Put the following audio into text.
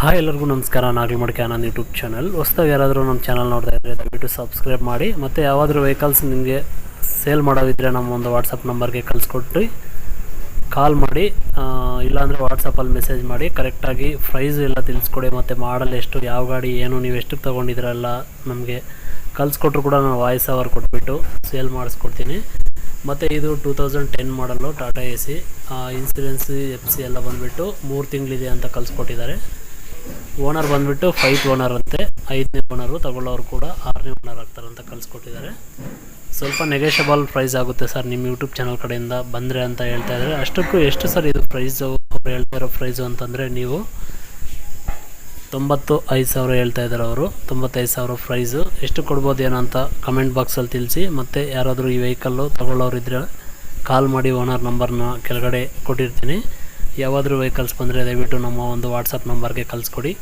Hi ಎಲ್ಲರಿಗೂ ನಮಸ್ಕಾರ. ನಾಗಲ್ ಮಡಿಕೆ ಯೂಟ್ಯೂಬ್ ಚಾನಲ್ ಹೊಸ್ದಾಗಿ ಯಾರಾದರೂ ನಮ್ಮ ಚಾನಲ್ ನೋಡ್ತಾ ಇದ್ದರೆ ದಯವಿಟ್ಟು ಸಬ್ಸ್ಕ್ರೈಬ್ ಮಾಡಿ. ಮತ್ತು ಯಾವಾದರೂ ವೆಹಿಕಲ್ಸ್ ನಿಮಗೆ ಸೇಲ್ ಮಾಡೋದಿದ್ದರೆ ನಮ್ಮ ಒಂದು ವಾಟ್ಸಪ್ ನಂಬರ್ಗೆ ಕಳಿಸ್ಕೊಟ್ಟು ಕಾಲ್ ಮಾಡಿ ಇಲ್ಲಾಂದರೆ ವಾಟ್ಸಪ್ಪಲ್ಲಿ ಮೆಸೇಜ್ ಮಾಡಿ. ಕರೆಕ್ಟಾಗಿ ಪ್ರೈಸ್ ಎಲ್ಲ ತಿಳಿಸ್ಕೊಡಿ. ಮತ್ತು ಮಾಡಲ್ ಎಷ್ಟು, ಯಾವ ಗಾಡಿ, ಏನು, ನೀವು ಎಷ್ಟಕ್ಕೆ ತೊಗೊಂಡಿದ್ದೀರಲ್ಲ ನಮಗೆ ಕಳಿಸ್ಕೊಟ್ರು ಕೂಡ ನಾನು ವಾಯ್ಸ್ ಅವರ್ ಕೊಟ್ಬಿಟ್ಟು ಸೇಲ್ ಮಾಡಿಸ್ಕೊಡ್ತೀನಿ. ಮತ್ತು ಇದು ಟೂ ತೌಸಂಡ್ ಟೆನ್ ಮಾಡಲು Tata A C insurance F C ಎಲ್ಲ ಬಂದುಬಿಟ್ಟು ಮೂರು ತಿಂಗಳಿದೆ ಅಂತ ಕಳಿಸ್ಕೊಟ್ಟಿದ್ದಾರೆ. ಓನರ್ ಬಂದುಬಿಟ್ಟು ಫೈತ್ ಓನರ್ ಅಂತೆ, ಐದನೇ ಓನರು ತಗೊಳ್ಳೋರು ಕೂಡ ಆರನೇ ಓನರ್ ಆಗ್ತಾರೆ ಅಂತ ಕಳಿಸ್ಕೊಟ್ಟಿದ್ದಾರೆ. ಸ್ವಲ್ಪ ನೆಗೆಷಬಲ್ ಪ್ರೈಸ್ ಆಗುತ್ತೆ ಸರ್ ನಿಮ್ಮ ಯೂಟ್ಯೂಬ್ ಚಾನಲ್ ಕಡೆಯಿಂದ ಬಂದರೆ ಅಂತ ಹೇಳ್ತಾ ಇದ್ದಾರೆ. ಅಷ್ಟಕ್ಕೂ ಎಷ್ಟು ಸರ್ ಇದು ಪ್ರೈಸು ಅವ್ರು ಹೇಳ್ತಾ ಇರೋ ಪ್ರೈಸು ಅಂತಂದರೆ ನೀವು ತೊಂಬತ್ತು ಐದು ಸಾವಿರ ಹೇಳ್ತಾ ಇದ್ದಾರೆ ಅವರು. ತೊಂಬತ್ತೈದು ಸಾವಿರ ಪ್ರೈಸು ಎಷ್ಟು ಕೊಡ್ಬೋದು ಏನೋ ಅಂತ ಕಮೆಂಟ್ ಬಾಕ್ಸಲ್ಲಿ ತಿಳಿಸಿ. ಮತ್ತು ಯಾರಾದರೂ ಈ ವೆಹಿಕಲ್ಲು ತೊಗೊಳ್ಳೋರಿದ್ರೆ ಕಾಲ್ ಮಾಡಿ ಓನರ್ ನಂಬರ್ನ ಕೆಳಗಡೆ ಕೊಟ್ಟಿರ್ತೀನಿ. ಯಾವಾದರೂ ವೆಹಿಕಲ್ಸ್ ಬಂದರೆ ದಯವಿಟ್ಟು ನಮ್ಮ ಒಂದು ವಾಟ್ಸಪ್ ನಂಬರ್ಗೆ ಕಳಿಸ್ಕೊಡಿ.